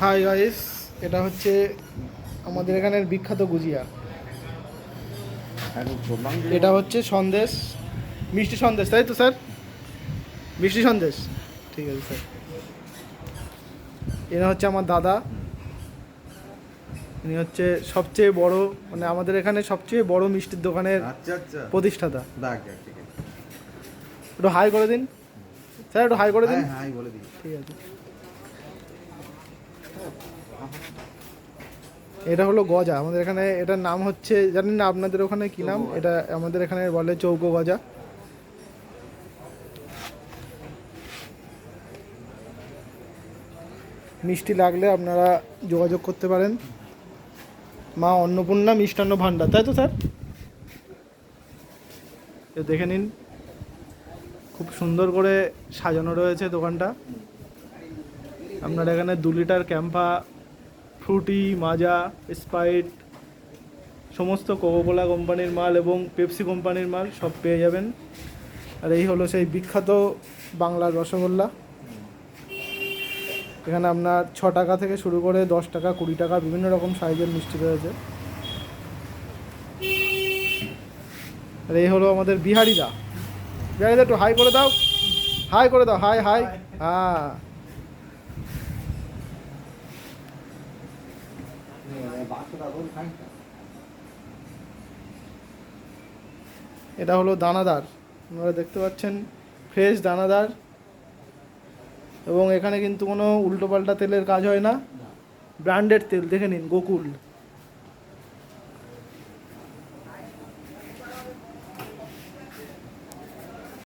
Hi guys এটা হচ্ছে আমাদের এখানের বিখ্যাত গুজিয়া। এটা হচ্ছে সন্দেশ মিষ্টি সন্দেশ তাই তো স্যার? মিষ্টি সন্দেশ। ঠিক আছে স্যার। এরা হচ্ছে আমার দাদা। ইনি হচ্ছে সবচেয়ে বড় মানে আমাদের এখানে সবচেয়ে বড় মিষ্টির দোকানের আচ্ছা আচ্ছা। প্রতিষ্ঠাতা। একটু হাই করে দিন। স্যার একটু হাই করে দিন। হ্যাঁ হ্যাঁ বলে দিই। ঠিক আছে। এটা হলো গজা। আমাদের এখানে এটার নাম হচ্ছে জানেন না আপনাদের ওখানে কি নাম? এটা আমাদের এখানে বলে চৌকো গজা। মিষ্টি লাগলে আপনারা যোগাযোগ করতে পারেন। মা অন্নপূর্ণা মিষ্টান্ন ভাণ্ডার তাই তো স্যার? দেখে নিন খুব সুন্দর করে সাজানো রয়েছে দোকানটা। আপনার এখানে দু লিটার ক্যাম্পা, ফ্রুটি, মাজা, স্প্রাইট, সমস্ত কোকোকোলা কোম্পানির মাল এবং পেপসি কোম্পানির মাল সব পেয়ে যাবেন। আর এই হলো সেই বিখ্যাত বাংলার রসগোল্লা। এখানে আপনার ছ টাকা থেকে শুরু করে দশ টাকা, কুড়ি টাকা বিভিন্ন রকম সাইজের মিষ্টি রয়েছে। আর এই হলো আমাদের বিহারিদা। বিহারিদা, একটু হাই করে দাও। হাই করে দাও, হাই হাই। হ্যাঁ। এটা হলো দানাদার। আপনারা দেখতে পাচ্ছেন ফ্রেশ দানাদার। এবং এখানে কিন্তু কোনো উল্টোপাল্টা তেলের কাজ হয় না। ব্র্যান্ডেড তেল, দেখে নিন, গোকুল।